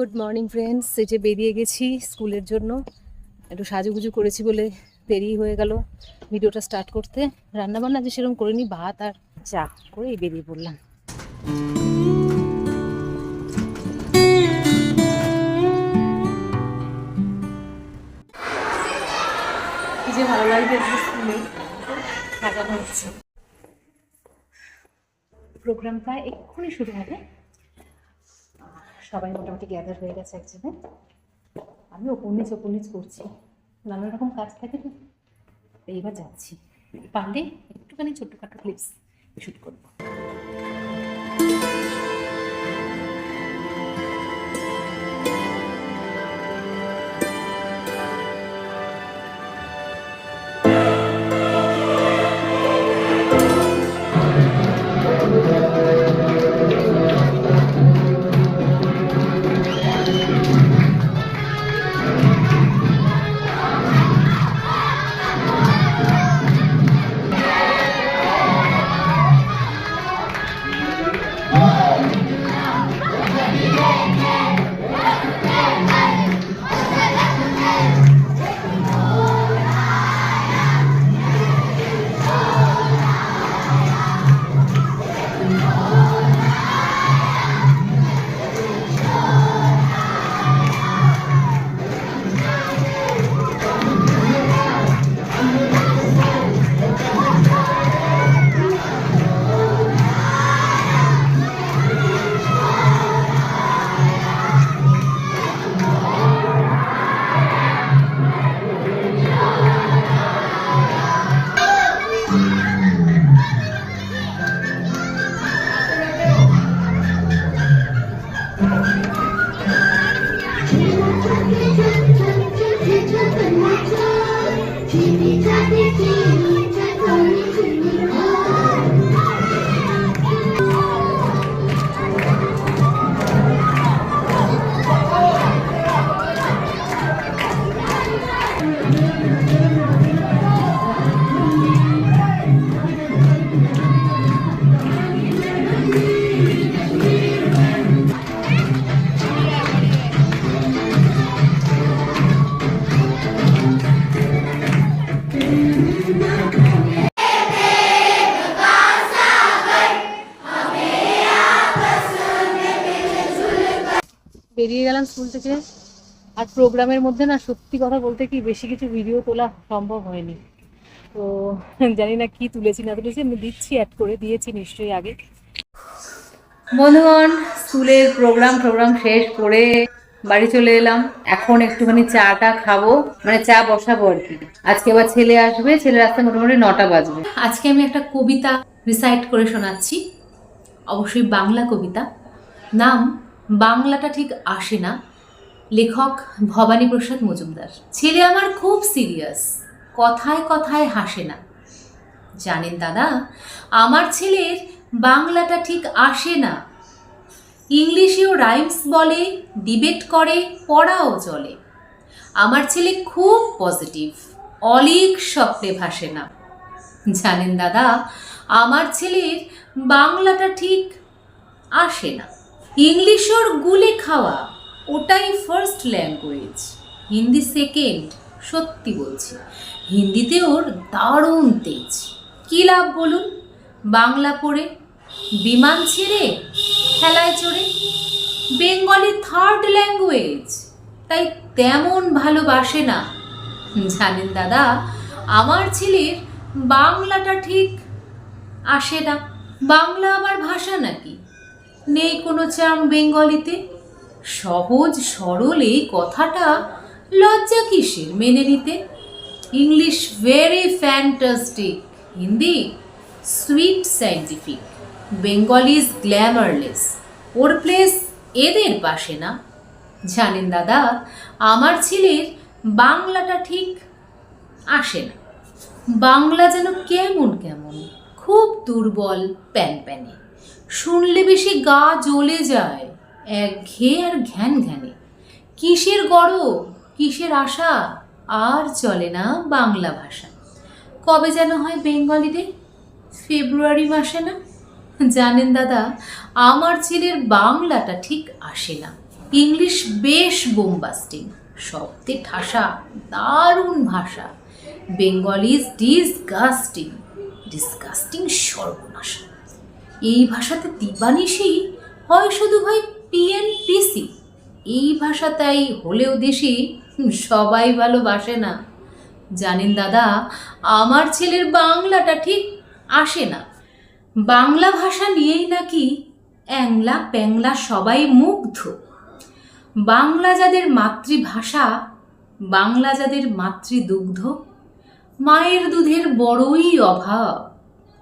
Good morning friends যে বেরিয়ে গেছি স্কুলের জন্য। একটু সাজুগুজু করেছি বলে দেরি হয়ে গেল ভিডিওটা স্টার্ট করতে। রান্নাবান্না যে সেরকম করিনি, ভাত আর চা করেই বেরিয়ে পড়লাম। যে ভালো হচ্ছে। প্রোগ্রামটা এক্ষুনি শুরু হবে। সবাই মোটামুটি গ্যাদার হয়ে গেছে একজনে। আমি ওপর নিচ ওপর নিচ করছি। নানা রকম কাজ থাকে তো। এইবার যাচ্ছি। পারলে একটুখানি ছোট্টখাটো ক্লিপস শ্যুট করব। বেরিয়ে গেলাম স্কুল থেকে। আর প্রোগ্রামের মধ্যে না সত্যি কথা বলতে কি বেশি কিছু ভিডিও তোলা সম্ভব হয়নি। তো জানি না কি তুলেছি না তুলেছি, আমি দিচ্ছি অ্যাড করে, দিয়েছি নিশ্চয়ই আগে। বন্ধুগণ স্কুলের প্রোগ্রাম প্রোগ্রাম শেষ করে বাড়ি চলে এলাম। এখন একটুখানি চাটা খাব মানে চা বসাবো আর কি। আজকে আবার ছেলে আসবে, ছেলে আসতে মোটামুটি নটা বাজবে। আজকে আমি একটা কবিতা রিসাইট করে শোনাচ্ছি। অবশ্যই বাংলা কবিতা। নাম বাংলাটা ঠিক আসে না। লেখক ভবানী প্রসাদ মজুমদার। ছেলে আমার খুব সিরিয়াস কথায় কথায় হাসে না। জানেন দাদা, আমার ছেলের বাংলাটা ঠিক আসে না। ইংলিশেও রাইমস বলে ডিবেট করে, পড়াও চলে। আমার ছেলে খুব পজিটিভ অলিক স্বপ্নে ভাসে না। জানেন দাদা, আমার ছেলের বাংলাটা ঠিক আসে না। ইংলিশ ওর গুলে খাওয়া, ওটাই ফার্স্ট ল্যাঙ্গুয়েজ হিন্দি সেকেন্ড সত্যি বলছি। হিন্দিতে ওর দারুণ তেজ। কী লাভ বলুন? বাংলা পড়ে, বিমান ছেড়ে, খেলায় চড়ে। বেঙ্গলি থার্ড ল্যাঙ্গুয়েজ তাই তেমন ভালোবাসে না। জানেন দাদা, আমার ছেলের বাংলাটা ঠিক আসে না। বাংলা আবার ভাষা নাকি? নেই কোনো চাম বেঙ্গলিতে? সহজ সরল এই কথাটা লজ্জা কিসের মেনে নিতে? English very fantastic Hindi sweet scientific Bengali is glamourless or place এদের পাশে না। জানেন দাদা, আমার ছেলের বাংলাটা ঠিক আসে না। বাংলা যেন কেমন কেমন, খুব দুর্বল প্যান প্যানে। শুনলে বেশি গা জ্বলে যায়, এক ঘে আর ঘ্যান ঘ্যানে। কিসের গড় কিসের আশা, আর চলে না বাংলা ভাষা। কবে যেন হয় বেঙ্গলি ডে ফেব্রুয়ারি মাসে না? জানেন দাদা, আমার ছেলের বাংলাটা ঠিক আসে না। ইংলিশ বেশ বোমবাস্টিং শব্দে ঠাসা, দারুণ ভাষা। বেঙ্গলি ইজ ডিসগাস্টিং ডিসগাস্টিং সর্বনাশা। এই ভাষাতে দিবানিশি হয় শুধু ভাই পিএনপিসি। এই ভাষা তাই হলেও দেশি সবাই ভালোবাসে না। জানেন দাদা, আমার ছেলের বাংলাটা ঠিক আসে না। বাংলা ভাষা নিয়েই নাকি অ্যাংলা প্যাংলা সবাই মুগ্ধ। বাংলা যাদের মাতৃভাষা, বাংলা যাদের মাতৃদুগ্ধ, মায়ের দুধের বড়ই অভাব।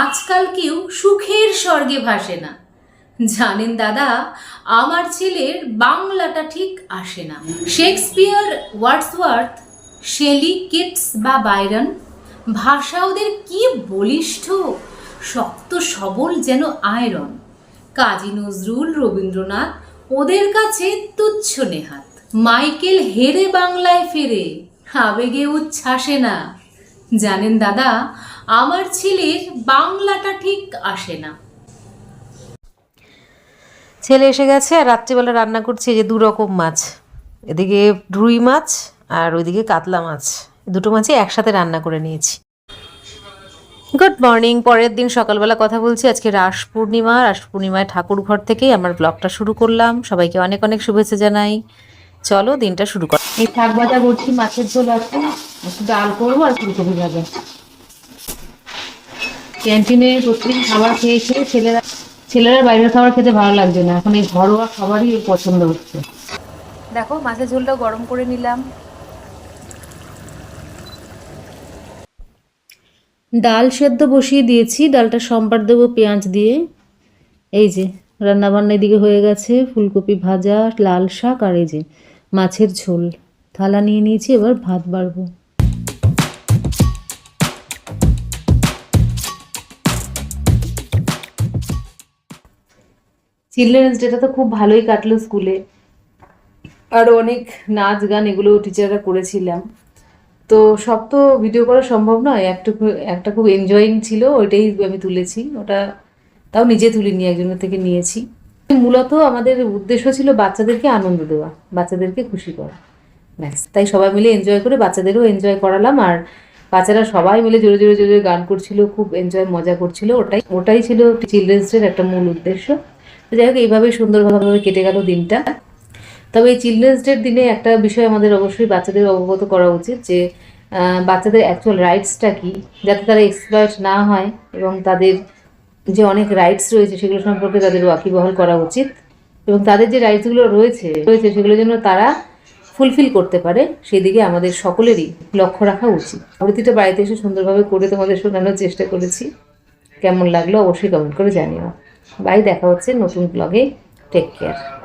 আজকাল কেউ সুখের স্বর্গে ভাসে না। জানেন দাদা, আমার ছেলের বাংলাটা ঠিক আসে না। শেক্সপিয়ার, ওয়ার্ডসওয়ার্থ, শেলি, কিটস বা বাইরন, ভাষা ওদের কি বলিষ্ঠ, শক্ত, সবল যেন আয়রন। কাজী নজরুল, রবীন্দ্রনাথ, ওদের কাছে তুচ্ছ নেহাত। মাইকেল হেরে বাংলায় ফেরে, আবেগে উচ্ছ্বাসে না। জানেন দাদা, আমার ছেলের বাংলাটা ঠিক আসে না। ছেলে এসে গেছে আর রাত্রিবেলা রান্না করছে যে দু রকম মাছ। এদিকে রুই মাছ আর ওইদিকে কাতলা মাছ। দুটো মাছই একসাথে রান্না করে নিয়েছি। গুড মর্নিং পরের দিন সকালবেলা কথা বলছি। আজকে রাস পূর্ণিমা, রাস পূর্ণিমায় ঠাকুর ঘর থেকেই আমার ব্লগটা শুরু করলাম। সবাইকে অনেক অনেক শুভেচ্ছা জানাই। চলো দিনটা শুরু কর এই শাক ভাজা করছি মাছের ঝোল আছে ডাল করব আর ফুলকপি ভাজা। ক্যান্টিনে প্রতিদিন খাবার খেয়ে খেয়ে ছেলেরা ছেলেরা বাইরের খাবার খেতে ভালো লাগছে না। এখন এই ঘরোয়া খাবারই পছন্দ হচ্ছে। দেখো, মাছের ঝোলটা গরম করে নিলাম। ডাল সেদ্ধ বসিয়ে দিয়েছি। ডালটা সম্বার দেবো পেঁয়াজ দিয়ে। এই যে, রান্নাবান্না এদিকে হয়ে গেছে। ফুলকপি ভাজা, লাল শাক আর এই যে, মাছের ঝোল। থালা নিয়ে নিয়েছি, এবার ভাত বাড়বো। চিলড্রেন্স ডেটা তো খুব ভালোই কাটলো স্কুলে। আরও অনেক নাচ গান এগুলো টিচাররা করেছিলাম। তো সব তো ভিডিও করা সম্ভব নয়, একটা একটা খুব এনজয়িং ছিল, ওইটাই আমি তুলেছি। ওটা তাও নিজে তুলিনি, একজনের থেকে নিয়েছি। মূলত আমাদের উদ্দেশ্য ছিল বাচ্চাদেরকে আনন্দ দেওয়া, বাচ্চাদেরকে খুশি করা। ব্যাস, তাই সবাই মিলে এনজয় করে বাচ্চাদেরও এনজয় করালাম আর বাচ্চারা সবাই মিলে জোরে জোরে জোরে গান করছিল, খুব এনজয় মজা করছিল, ওটাই ওটাই ছিল চিলড্রেন্স ডের একটা মূল উদ্দেশ্য। তো যাই হোক এইভাবেই সুন্দরভাবে কেটে গেল দিনটা। তবে এই চিলড্রেন্স ডের দিনে একটা বিষয় আমাদের অবশ্যই বাচ্চাদের অবগত করা উচিত যে বাচ্চাদের অ্যাকচুয়াল রাইটসটা কি, যাতে তারা এক্সপ্লয়েট না হয় এবং তাদের যে অনেক রাইটস রয়েছে সেগুলো সম্পর্কে তাদের ওয়াকিবহাল করা উচিত এবং তাদের যে রাইটসগুলো রয়েছে রয়েছে সেগুলো যেন তারা ফুলফিল করতে পারে, সেদিকে আমাদের সকলেরই লক্ষ্য রাখা উচিত। প্রতিটা বাড়িতে এসে সুন্দরভাবে করে তোমাদের শোনানোর চেষ্টা করেছি। কেমন লাগল অবশ্যই কমেন্ট করে জানিও। বাই, দেখা হচ্ছে নতুন ব্লগে টেক কেয়ার